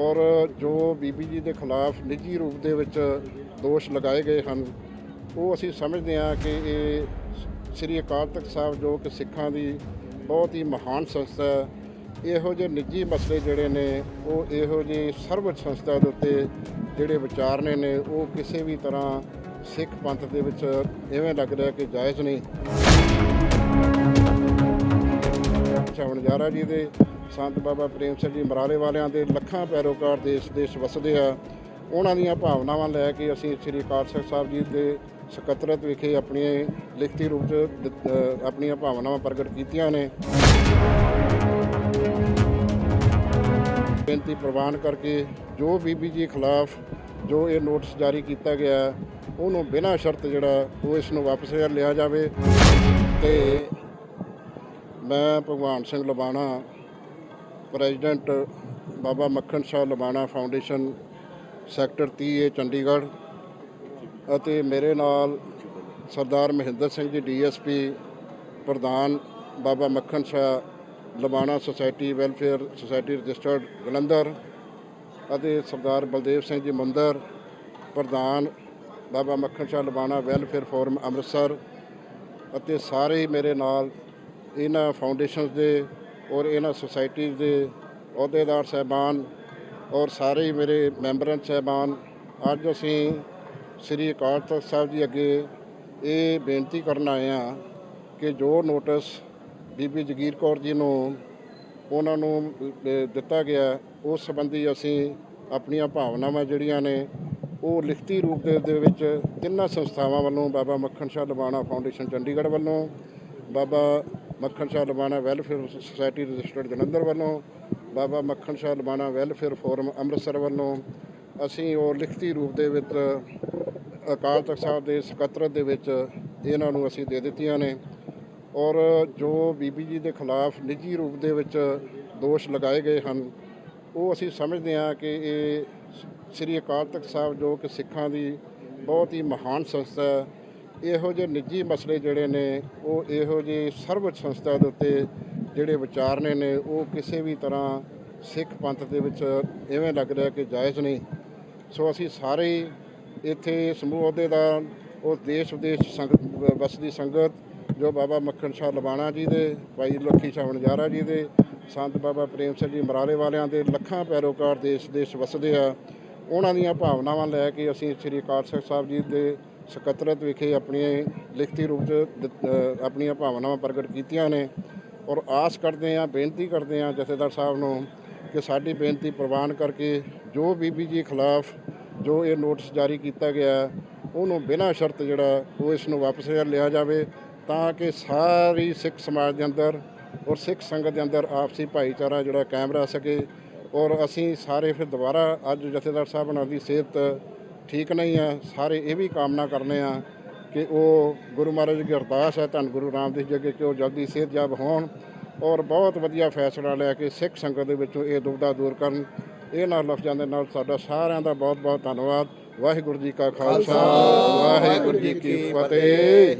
ਔਰ ਜੋ ਬੀਬੀ ਜੀ ਦੇ ਖਿਲਾਫ ਨਿੱਜੀ ਰੂਪ ਦੇ ਵਿੱਚ ਦੋਸ਼ ਲਗਾਏ ਗਏ ਹਨ, ਉਹ ਅਸੀਂ ਸਮਝਦੇ ਹਾਂ ਕਿ ਇਹ ਸ੍ਰੀ ਅਕਾਲ ਤਖਤ ਸਾਹਿਬ ਜੋ ਕਿ ਸਿੱਖਾਂ ਦੀ ਬਹੁਤ ਹੀ ਮਹਾਨ ਸੰਸਥਾ ਹੈ, ਇਹੋ ਜਿਹੇ ਨਿੱਜੀ ਮਸਲੇ ਜਿਹੜੇ ਨੇ, ਉਹ ਇਹੋ ਜਿਹੀ ਸਰਵ ਸੰਸਥਾ ਦੇ ਉੱਤੇ ਜਿਹੜੇ ਵਿਚਾਰਨੇ ਨੇ, ਉਹ ਕਿਸੇ ਵੀ ਤਰ੍ਹਾਂ ਸਿੱਖ ਪੰਥ ਦੇ ਵਿੱਚ ਐਵੇਂ ਲੱਗ ਰਿਹਾ ਕਿ ਜਾਇਜ਼ ਨਹੀਂ। ਸ਼ਾਵਣ ਜਾਰਾ ਜੀ ਦੇ ਸੰਤ ਬਾਬਾ ਪ੍ਰੇਮ ਸਿੰਘ ਜੀ ਮਰਾਲੇ ਵਾਲਿਆਂ ਦੇ ਲੱਖਾਂ ਪੈਰੋਕਾਰ ਦੇਸ਼ ਦੇਸ਼ ਵਸਦੇ ਆ। ਉਹਨਾਂ ਦੀਆਂ ਭਾਵਨਾਵਾਂ ਲੈ ਕੇ ਅਸੀਂ ਸ੍ਰੀ ਅਕਾਲ ਤਖ਼ਤ ਸਾਹਿਬ ਜੀ ਦੇ ਸਕੱਤਰਤ ਵਿਖੇ ਆਪਣੀਆਂ ਲਿਖਤੀ ਰੂਪ 'ਚ ਆਪਣੀਆਂ ਭਾਵਨਾਵਾਂ ਪ੍ਰਗਟ ਕੀਤੀਆਂ ਨੇ। ਬੇਨਤੀ ਪ੍ਰਵਾਨ ਕਰਕੇ ਜੋ ਬੀਬੀ ਜੀ ਖਿਲਾਫ ਜੋ ਇਹ ਨੋਟਿਸ ਜਾਰੀ ਕੀਤਾ ਗਿਆ, ਉਹਨੂੰ ਬਿਨਾਂ ਸ਼ਰਤ ਜਿਹੜਾ ਉਹ ਇਸ ਨੂੰ ਵਾਪਸ ਲਿਆ ਜਾਵੇ। ਤੇ ਮੈਂ Bhagwan Singh Labana president Baba Makhan Shah Labana foundation sector 30 A Chandigarh ਅਤੇ ਮੇਰੇ ਨਾਲ ਸਰਦਾਰ ਮਹਿੰਦਰ ਸਿੰਘ ਜੀ ਡੀਐਸਪੀ ਪ੍ਰਧਾਨ Baba Makhan Shah Labana society welfare society registered Jalandhar ਅਤੇ ਸਰਦਾਰ ਬਲਦੇਵ ਸਿੰਘ ਜੀ ਮੰਦਰ ਪ੍ਰਧਾਨ ਬਾਬਾ ਮੱਖਣ ਸ਼ਾਹ ਲਬਾਣਾ ਵੈਲਫੇਅਰ ਫੋਰਮ ਅੰਮ੍ਰਿਤਸਰ ਅਤੇ ਸਾਰੇ ਹੀ ਮੇਰੇ ਨਾਲ ਇਹਨਾਂ ਫਾਊਂਡੇਸ਼ਨਸ ਦੇ ਔਰ ਇਹਨਾਂ ਸੁਸਾਇਟੀ ਦੇ ਅਹੁਦੇਦਾਰ ਸਹਿਬਾਨ ਔਰ ਸਾਰੇ ਹੀ ਮੇਰੇ ਮੈਂਬਰਾਂ ਸਹਿਬਾਨ, ਅੱਜ ਅਸੀਂ ਸ੍ਰੀ ਅਕਾਲ ਤਖਤ ਸਾਹਿਬ ਜੀ ਅੱਗੇ ਇਹ ਬੇਨਤੀ ਕਰਨ ਆਏ ਹਾਂ ਕਿ ਜੋ ਨੋਟਿਸ ਬੀਬੀ ਜਗੀਰ ਕੌਰ ਜੀ ਨੂੰ ਉਹਨਾਂ ਨੂੰ ਦਿੱਤਾ ਗਿਆ, ਉਸ ਸੰਬੰਧੀ ਅਸੀਂ ਆਪਣੀਆਂ ਭਾਵਨਾਵਾਂ ਜਿਹੜੀਆਂ ਨੇ, ਉਹ ਲਿਖਤੀ ਰੂਪ ਦੇ ਦੇ ਵਿੱਚ ਤਿੰਨਾਂ ਸੰਸਥਾਵਾਂ ਵੱਲੋਂ ਬਾਬਾ ਮੱਖਣ ਸ਼ਾਹ ਲਬਾਣਾ ਫਾਊਂਡੇਸ਼ਨ ਚੰਡੀਗੜ੍ਹ ਵੱਲੋਂ, Baba Makhan Shah Labana welfare society registered Jalandhar ਵੱਲੋਂ ਬਾਬਾ ਮੱਖਣ ਸ਼ਾਹ ਲਬਾਣਾ ਵੈਲਫੇਅਰ ਫੋਰਮ ਅੰਮ੍ਰਿਤਸਰ ਵੱਲੋਂ ਅਸੀਂ ਉਹ ਲਿਖਤੀ ਰੂਪ ਦੇ ਵਿੱਚ ਅਕਾਲ ਤਖਤ ਸਾਹਿਬ ਦੇ ਸਕੱਤਰਤ ਦੇ ਵਿੱਚ ਇਹਨਾਂ ਨੂੰ ਅਸੀਂ ਦੇ ਦਿੱਤੀਆਂ ਨੇ। ਔਰ ਜੋ ਬੀਬੀ ਜੀ ਦੇ ਖਿਲਾਫ ਨਿੱਜੀ ਰੂਪ ਦੇ ਵਿੱਚ ਦੋਸ਼ ਲਗਾਏ ਗਏ ਹਨ, ਉਹ ਅਸੀਂ ਸਮਝਦੇ ਹਾਂ ਕਿ ਇਹ ਸ੍ਰੀ ਅਕਾਲ ਤਖਤ ਸਾਹਿਬ ਜੋ ਕਿ ਸਿੱਖਾਂ ਦੀ ਬਹੁਤ ਹੀ ਮਹਾਨ ਸੰਸਥਾ ਹੈ ਇਹੋ ਜਿਹੇ ਨਿੱਜੀ ਮਸਲੇ ਜਿਹੜੇ ਨੇ, ਉਹ ਇਹੋ ਜਿਹੇ ਸਰਵ ਸੰਸਥਾ ਦੇ ਉੱਤੇ ਜਿਹੜੇ ਵਿਚਾਰਨੇ ਨੇ, ਉਹ ਕਿਸੇ ਵੀ ਤਰ੍ਹਾਂ ਸਿੱਖ ਪੰਥ ਦੇ ਵਿੱਚ ਐਵੇਂ ਲੱਗ ਰਿਹਾ ਕਿ ਜਾਇਜ਼ ਨਹੀਂ। ਸੋ ਅਸੀਂ ਸਾਰੇ ਇੱਥੇ ਸਮੂਹ ਅਹੁਦੇਦਾਰ ਉਸ ਦੇਸ਼ ਵਿਦੇਸ਼ ਸੰਗਤ ਵਸਦੀ ਸੰਗਤ, ਜੋ ਬਾਬਾ ਮੱਖਣ ਸ਼ਾਹ ਲਵਾਣਾ ਜੀ ਦੇ, ਭਾਈ ਲੱਖੀ ਸ਼ਾਹ ਵਣਜਾਰਾ ਜੀ ਦੇ, ਸੰਤ ਬਾਬਾ ਪ੍ਰੇਮ ਸਿੰਘ ਜੀ ਮਰਾਲੇ ਵਾਲਿਆਂ ਦੇ, ਲੱਖਾਂ ਪੈਰੋਕਾਰ ਦੇਸ਼ ਦੇਸ਼ ਵਸਦੇ ਆ। ਉਹਨਾਂ ਦੀਆਂ ਭਾਵਨਾਵਾਂ ਲੈ ਕੇ ਅਸੀਂ ਸ੍ਰੀ ਅਕਾਲ ਤਖ਼ਤ ਸਾਹਿਬ ਜੀ ਦੇ ਸਕੱਤਰਤ ਵਿਖੇ ਆਪਣੀਆਂ ਲਿਖਤੀ ਰੂਪ 'ਚ ਦਿੱਤ- ਆਪਣੀਆਂ ਭਾਵਨਾਵਾਂ ਪ੍ਰਗਟ ਕੀਤੀਆਂ ਨੇ ਔਰ ਆਸ ਕਰਦੇ ਹਾਂ, ਬੇਨਤੀ ਕਰਦੇ ਹਾਂ ਜਥੇਦਾਰ ਸਾਹਿਬ ਨੂੰ ਕਿ ਸਾਡੀ ਬੇਨਤੀ ਪ੍ਰਵਾਨ ਕਰਕੇ ਜੋ ਬੀਬੀ ਜੀ ਖਿਲਾਫ ਜੋ ਇਹ ਨੋਟਿਸ ਜਾਰੀ ਕੀਤਾ ਗਿਆ, ਉਹਨੂੰ ਬਿਨਾਂ ਸ਼ਰਤ ਜਿਹੜਾ ਉਹ ਇਸ ਨੂੰ ਵਾਪਸ ਲਿਆ ਜਾਵੇ ਤਾਂ ਕਿ ਸਾਰੀ ਸਿੱਖ ਸਮਾਜ ਦੇ ਅੰਦਰ ਔਰ ਸਿੱਖ ਸੰਗਤ ਦੇ ਅੰਦਰ ਆਪਸੀ ਭਾਈਚਾਰਾ ਜਿਹੜਾ ਕਾਇਮ ਰਹਿ ਸਕੇ। ਔਰ ਅਸੀਂ ਸਾਰੇ ਫਿਰ ਦੁਬਾਰਾ ਅੱਜ ਜਥੇਦਾਰ ਸਾਹਿਬ ਨਾਲ ਦੀ ਸਿਹਤ ਠੀਕ ਨਹੀਂ ਹੈ ਸਾਰੇ ਇਹ ਵੀ ਕਾਮਨਾ ਕਰਨੇ ਆ ਕਿ ਉਹ ਗੁਰੂ ਮਹਾਰਾਜ ਦੀ ਅਰਦਾਸ ਹੈ ਧੰਨ ਗੁਰੂ ਰਾਮਦਾਸ ਜੀ ਅੱਗੇ ਕਿ ਉਹ ਜਲਦੀ ਸਿਹਤਯਾਬ ਹੋਣ ਔਰ ਬਹੁਤ ਵਧੀਆ ਫੈਸਲਾ ਲੈ ਕੇ ਸਿੱਖ ਸੰਗਤ ਦੇ ਵਿੱਚੋਂ ਇਹ ਦੁਬਦਾ ਦੂਰ ਕਰਨ। ਇਹਨਾਂ ਲਫ਼ਜ਼ਾਂ ਦੇ ਨਾਲ ਸਾਡਾ ਸਾਰਿਆਂ ਦਾ ਬਹੁਤ ਬਹੁਤ ਧੰਨਵਾਦ। ਵਾਹਿਗੁਰੂ ਜੀ ਕਾ ਖਾਲਸਾ ਵਾਹਿਗੁਰੂ ਜੀ ਕੀ ਫਤਿਹ।